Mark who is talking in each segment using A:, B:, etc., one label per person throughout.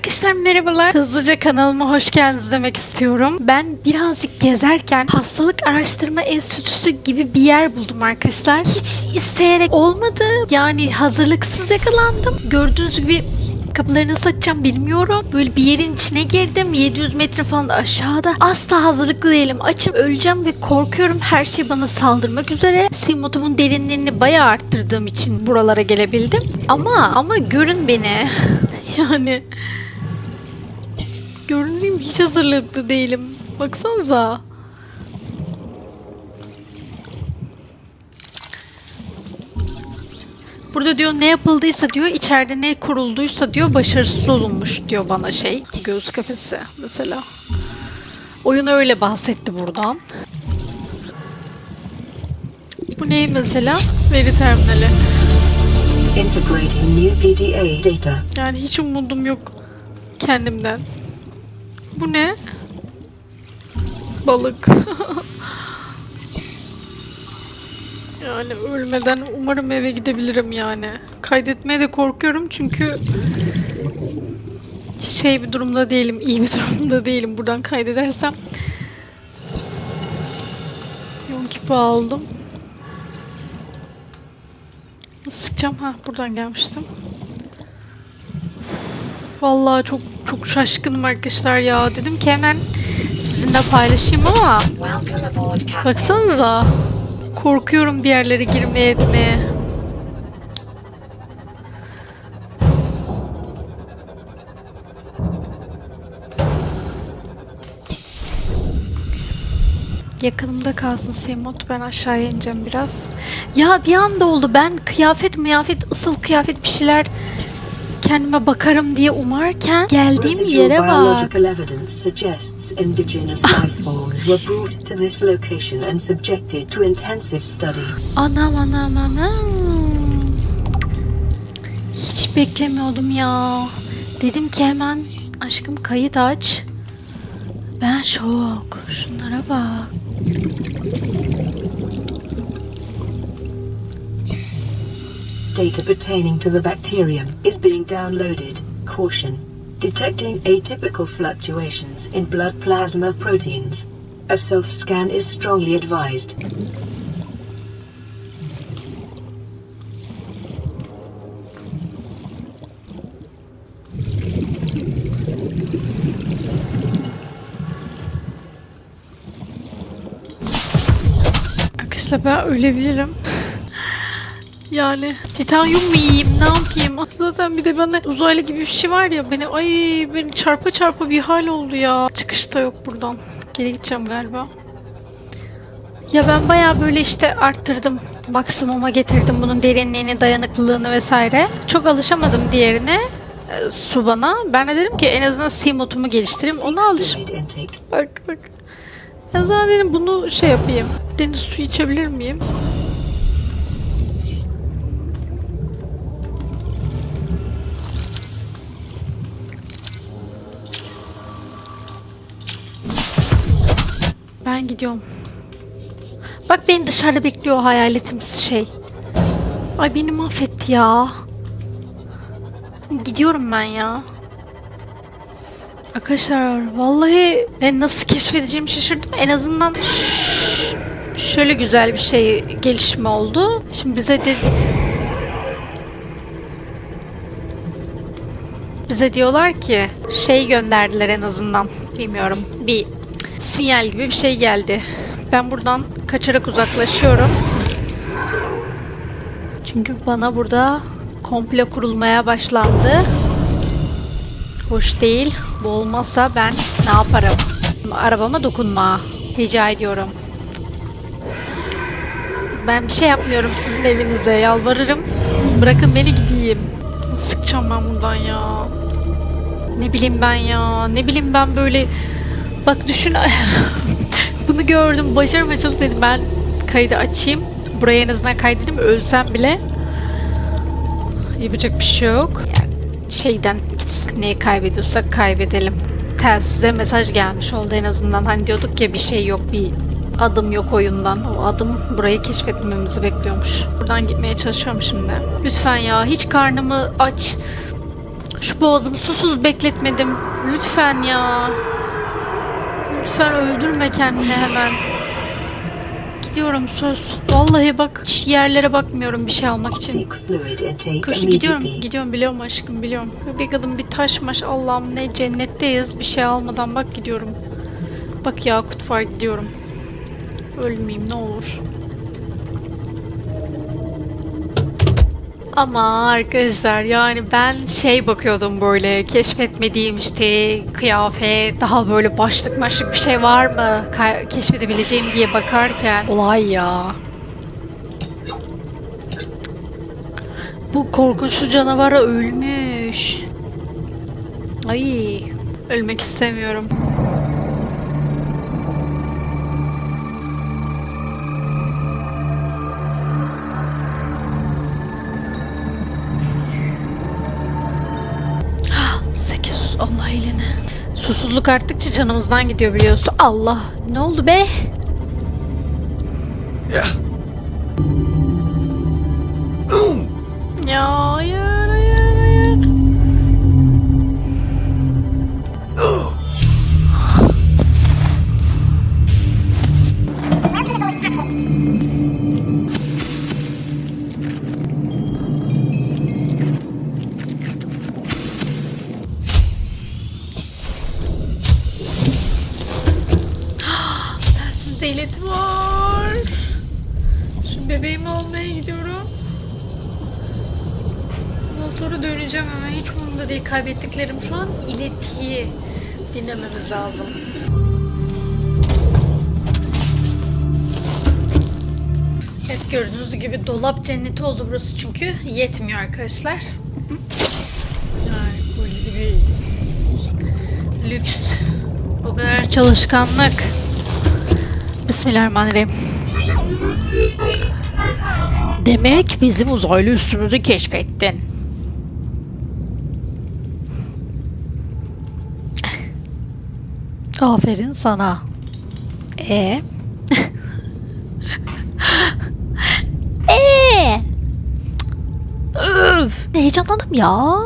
A: Arkadaşlar merhabalar. Hızlıca kanalıma hoş geldiniz demek istiyorum. Ben birazcık gezerken Hastalık Araştırma Enstitüsü gibi bir yer buldum arkadaşlar. Hiç isteyerek olmadı. Yani hazırlıksız yakalandım. Gördüğünüz gibi kapıları nasıl açacağım bilmiyorum. Böyle bir yerin içine girdim. 700 metre falan da aşağıda. Asla hazırlıklı değilim. Açım öleceğim ve korkuyorum. Her şey bana saldırmak üzere. Simotumun derinlerini bayağı arttırdığım için buralara gelebildim. Ama ama görün beni. yani gördüğünüz gibi hiç hazırlıklı değilim. Baksanıza. Burada diyor ne yapıldıysa diyor içeride ne kurulduysa diyor başarısız olunmuş diyor bana şey. Göğüs kafesi mesela. Oyun öyle bahsetti buradan. Bu ne mesela? Veri terminali.
B: Integrating new PDA data.
A: Yani hiç umudum yok kendimden. Bu ne? Balık. yani ölmeden umarım eve gidebilirim yani. Kaydetmeye de korkuyorum çünkü şey bir durumda değilim, iyi bir durumda değilim. Buradan kaydedersem Yonkipi aldım. Nasıl çıkacağım? Ha buradan gelmiştim. Vallahi çok çok şaşkınım arkadaşlar ya. Dedim ki hemen sizinle paylaşayım ama baksanıza. Korkuyorum bir yerlere girmeye etmeye. Yakınımda kalsın Semot. Ben aşağıya ineceğim biraz. Ya bir anda oldu. Ben kıyafet mıyafet, ısıl kıyafet bir şeyler kendime bakarım diye umarken geldiğim yere bak. Anam anam anam. Hiç beklemiyordum ya. Dedim ki hemen aşkım kayıt aç. Ben şok. Şunlara bak.
B: Data pertaining to the bacterium is being downloaded. Caution. Detecting atypical fluctuations in blood plasma proteins. A self-scan is strongly advised.
A: Arkadaşlar ölebilirim. Yani titanyum mu yiyeyim ne yapayım? Zaten bir de bana uzaylı gibi bir şey var ya beni ay beni çarpa çarpa bir hal oldu ya. Çıkış da yok buradan. Geri gideceğim galiba. Ya ben bayağı böyle işte arttırdım. Maksimuma getirdim bunun derinliğini, dayanıklılığını vesaire. Çok alışamadım diğerine. e, Su bana. Ben de dedim ki en azından simotumu geliştireyim. Ona alış.
B: Fluid intake.
A: Bak bak. Ya zaten dedim bunu şey yapayım. Deniz suyu içebilir miyim? Ben gidiyorum. Bak beni dışarıda bekliyor hayaletimiz şey. Ay beni mahvetti ya. Gidiyorum ben ya. Arkadaşlar vallahi ben nasıl keşfedeceğimi şaşırdım. En azından şöyle güzel bir şey gelişme oldu. Şimdi bize de bize diyorlar ki şey gönderdiler en azından. Bilmiyorum. Bir sinyal gibi bir şey geldi. Ben buradan kaçarak uzaklaşıyorum. Çünkü bana burada komple kurulmaya başlandı. Hoş değil. Bu olmazsa ben ne yaparım? Arabama dokunma. Rica ediyorum. Ben bir şey yapmıyorum sizin evinize. Yalvarırım. Bırakın beni gideyim. Sıkacağım ben buradan ya. Ne bileyim ben ya. Ne bileyim ben böyle... Bak düşün. Bunu gördüm. Başarım açıldı dedim. Ben kaydı açayım. Buraya en azından kaydedeyim. Ölsem bile. Yapacak bir şey yok. Yani şeyden. Neyi kaybediyorsak kaybedelim. Telsize mesaj gelmiş oldu en azından. Hani diyorduk ya bir şey yok bir adım yok oyundan. O adım burayı keşfetmemizi bekliyormuş. Buradan gitmeye çalışıyorum şimdi. Lütfen ya hiç karnımı aç Şu boğazımı susuz bekletmedim. Lütfen ya. Lütfen öldürme kendini hemen. Gidiyorum söz. Vallahi bak hiç yerlere bakmıyorum bir şey almak için. Koştu gidiyorum. Gidiyorum biliyorum aşkım biliyorum. Bir kadın bir taşmaş Allah'ım ne cennetteyiz. Bir şey almadan bak gidiyorum. Bak yakut var gidiyorum. Ölmeyeyim ne olur. Ama arkadaşlar yani ben şey bakıyordum böyle keşfetmediğim işte kıyafet daha böyle başlık maşlık bir şey var mı keşfedebileceğim diye bakarken olay ya. Bu korkunçlu canavara ölmüş. Ay ölmek istemiyorum. Elini. Susuzluk arttıkça canımızdan gidiyor biliyorsun. Allah ne oldu be? Ya hayır hayır Kaybettiklerim şu an iletiyi dinlememiz lazım. Evet gördüğünüz gibi dolap cenneti oldu burası çünkü yetmiyor arkadaşlar. Ay, böyle bir lüks. O kadar çalışkanlık. Bismillahirrahmanirrahim. Demek bizim uzaylı üstümüzü keşfettin. Aferin sana. E. e. Öf. Heyecanlandım ya.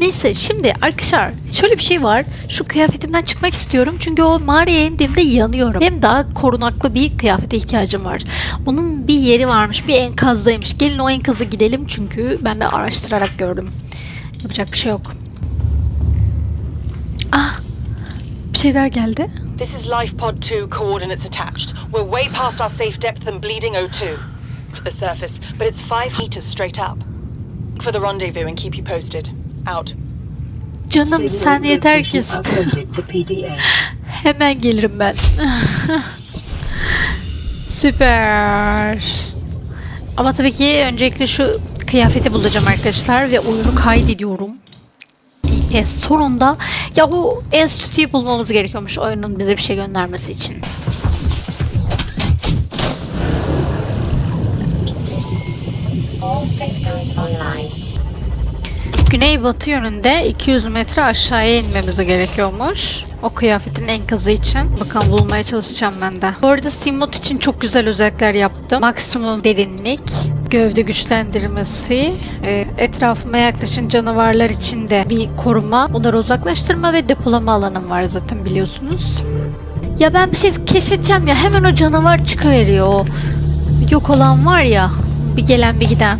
A: Neyse şimdi arkadaşlar şöyle bir şey var. Şu kıyafetimden çıkmak istiyorum. Çünkü o mağaraya indiğimde yanıyorum. Hem daha korunaklı bir kıyafete ihtiyacım var. Onun bir yeri varmış. Bir enkazdaymış. Gelin o enkazı gidelim çünkü ben de araştırarak gördüm. Yapacak bir şey yok. Ah. Şey daha geldi.
C: This is Life Pod 2 coordinates attached. We're way past our safe depth and bleeding O2 to the surface, but it's five meters straight up. Look for the rendezvous and keep you posted. Out.
A: Canım sen yeter ki. Hemen gelirim ben. Süper. Ama tabii ki öncelikle şu kıyafeti bulacağım arkadaşlar ve oyunu kaydediyorum. Ve sonunda ya o enstitüyü bulmamız gerekiyormuş oyunun bize bir şey göndermesi için. Güneybatı yönünde 200 metre aşağıya inmemiz gerekiyormuş. O kıyafetin enkazı için. Bakalım bulmaya çalışacağım ben de. Bu arada Steamot için çok güzel özellikler yaptım. Maksimum derinlik, gövde güçlendirmesi, e, etrafıma yaklaşan canavarlar için de bir koruma, onları uzaklaştırma ve depolama alanım var zaten biliyorsunuz. Ya ben bir şey keşfedeceğim ya hemen o canavar çıkıveriyor. O yok olan var ya bir gelen bir giden.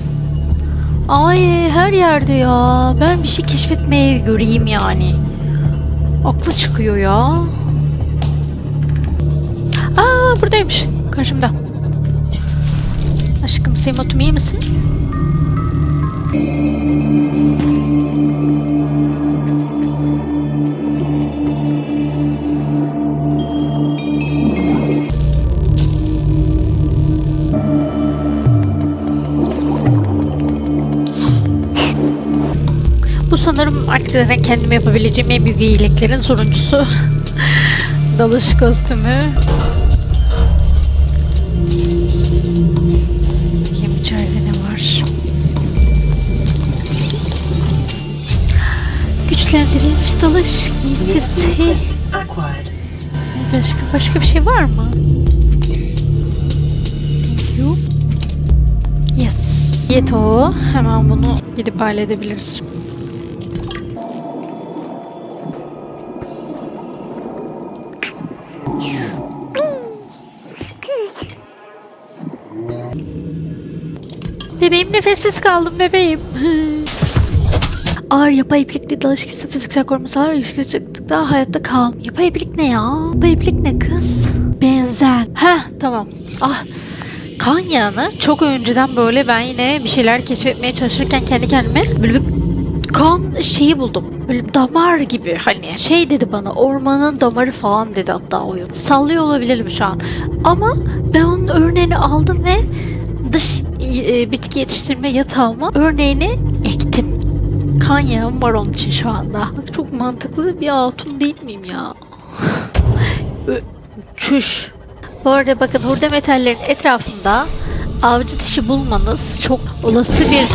A: Ay her yerde ya. Ben bir şey keşfetmeye göreyim yani. Aklı çıkıyor ya. Aa buradaymış. Karşımda. Aşkım Seymotum iyi misin? Bu sanırım artık zaten kendim yapabileceğim en büyük iyiliklerin sonuncusu. Dalış kostümü. dalış giysisi. Evet aşkım başka bir şey var mı? Thank you. Yes. Yeto. Hemen bunu gidip halledebiliriz. Bebeğim nefessiz kaldım bebeğim. Ağır yapay iplikli dalış kişisi fiziksel korumasalar ilişkisi çıktıkta hayatta kal. Yapay iplik ne ya? Yapay iplik ne kız? Benzer. Heh tamam. Ah kan yağını çok önceden böyle ben yine bir şeyler keşfetmeye çalışırken kendi kendime böyle bir kan şeyi buldum. Böyle damar gibi hani şey dedi bana ormanın damarı falan dedi hatta oyun. Sallıyor olabilirim şu an. Ama ben onun örneğini aldım ve dış e, bitki yetiştirme yatağıma örneğini ektim. Kan yağım var onun için şu anda. Bak çok mantıklı bir hatun değil miyim ya? Çüş. Bu arada bakın hurda metallerin etrafında avcı dişi bulmanız çok olası bir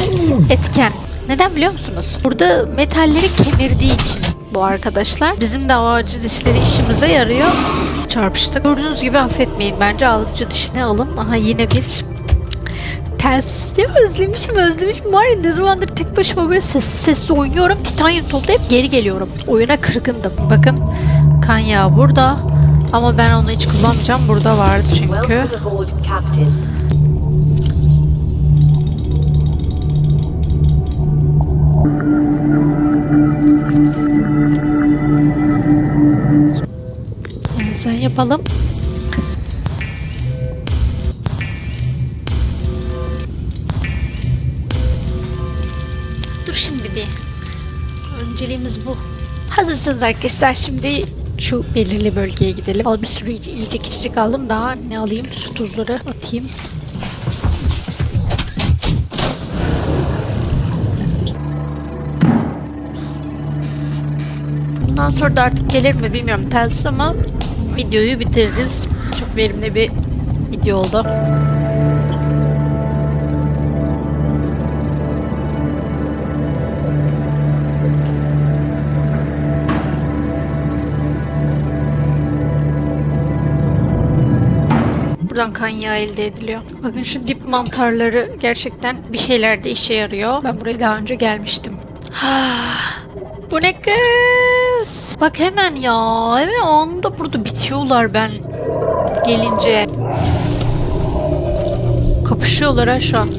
A: etken. Neden biliyor musunuz? Burada metalleri kemirdiği için bu arkadaşlar. Bizim de avcı dişleri işimize yarıyor. Çarpıştık. Gördüğünüz gibi affetmeyin. Bence avcı dişini alın. Aha yine bir ters. Ya özlemişim özlemişim. Var ya ne zamandır tek başıma böyle sessiz sessiz oynuyorum. Titanyum toplayıp geri geliyorum. Oyuna kırgındım. Bakın kan yağı burada. Ama ben onu hiç kullanmayacağım. Burada vardı çünkü. Sen yapalım. Bir. Önceliğimiz bu. Hazırsanız arkadaşlar şimdi şu belirli bölgeye gidelim. Al bir sürü yiyecek içecek aldım. Daha ne alayım? Su tuzları atayım. Bundan sonra da artık gelir mi bilmiyorum telsiz ama videoyu bitiririz. Çok verimli bir video oldu. Buradan kan yağı elde ediliyor. Bakın şu dip mantarları gerçekten bir şeylerde işe yarıyor. Ben buraya daha önce gelmiştim. Bu ne kız? Bak hemen ya. Hemen anında burada bitiyorlar ben gelince. Kapışıyorlar ha şu an.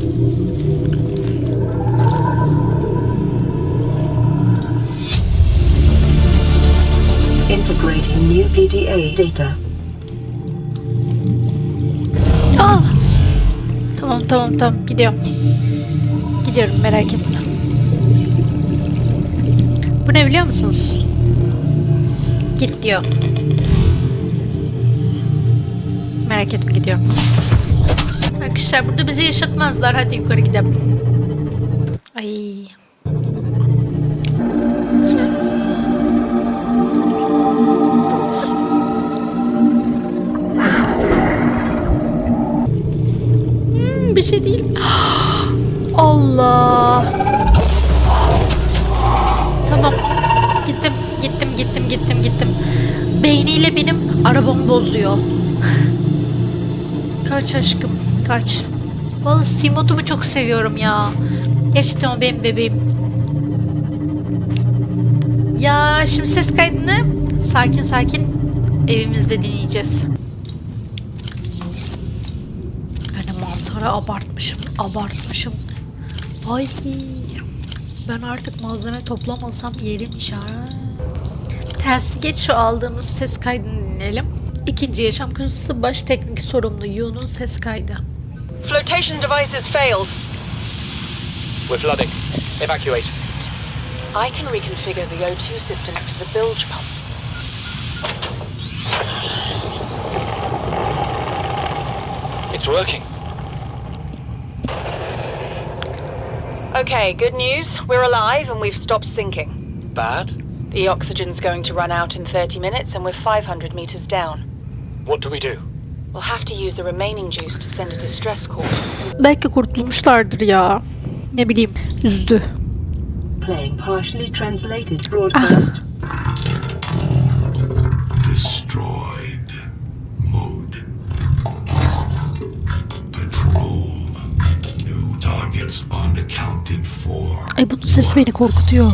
B: Integrating new PDA data.
A: Tamam tamam tamam gidiyorum. Gidiyorum merak etme. Bu ne biliyor musunuz? Git diyor. Merak etme gidiyorum. Arkadaşlar burada bizi yaşatmazlar. Hadi yukarı gidelim. Bir şey değil. Allah. Tamam. Gittim, gittim, gittim, gittim, gittim. Beyniyle benim arabamı bozuyor. kaç aşkım, kaç. Vallahi Simot'umu çok seviyorum ya. Gerçekten o benim bebeğim. Ya şimdi ses kaydını sakin sakin evimizde dinleyeceğiz. Mantarı abartmışım, abartmışım. Ay ben artık malzeme toplamasam yerim işaret. Tersi geç şu aldığımız ses kaydını dinleyelim. İkinci yaşam krizi baş teknik sorumlu Yu'nun ses kaydı.
C: Flotation devices failed.
D: We're flooding. Evacuate.
C: I can reconfigure the O2 system act as a bilge pump.
D: It's working.
C: Okay, good news. We're alive and we've stopped sinking.
D: Bad?
C: The oxygen's going to run out in 30 minutes and we're 500 meters down.
D: What do we do?
C: We'll have to use the remaining juice to send a distress call.
A: Belki kurtulmuşlardır ya. Ne bileyim, üzdü.
B: Playing partially translated broadcast.
E: destroyed.
A: Ay bunun sesi beni korkutuyor.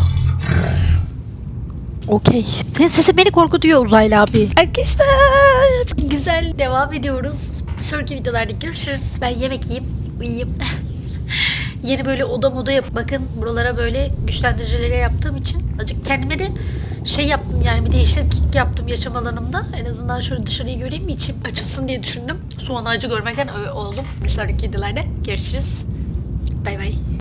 A: Okey. Senin sesin beni korkutuyor uzaylı abi. Arkadaşlar güzel devam ediyoruz. Bir sonraki videolarda görüşürüz. Ben yemek yiyeyim, uyuyayım. Yeni böyle oda moda yap. Bakın buralara böyle güçlendiricileri yaptığım için azıcık kendime de şey yaptım yani bir değişiklik yaptım yaşam alanımda. En azından şöyle dışarıyı göreyim içim açılsın diye düşündüm. Soğan ağacı görmekten oldum. Bir sonraki videolarda görüşürüz. Bay bay.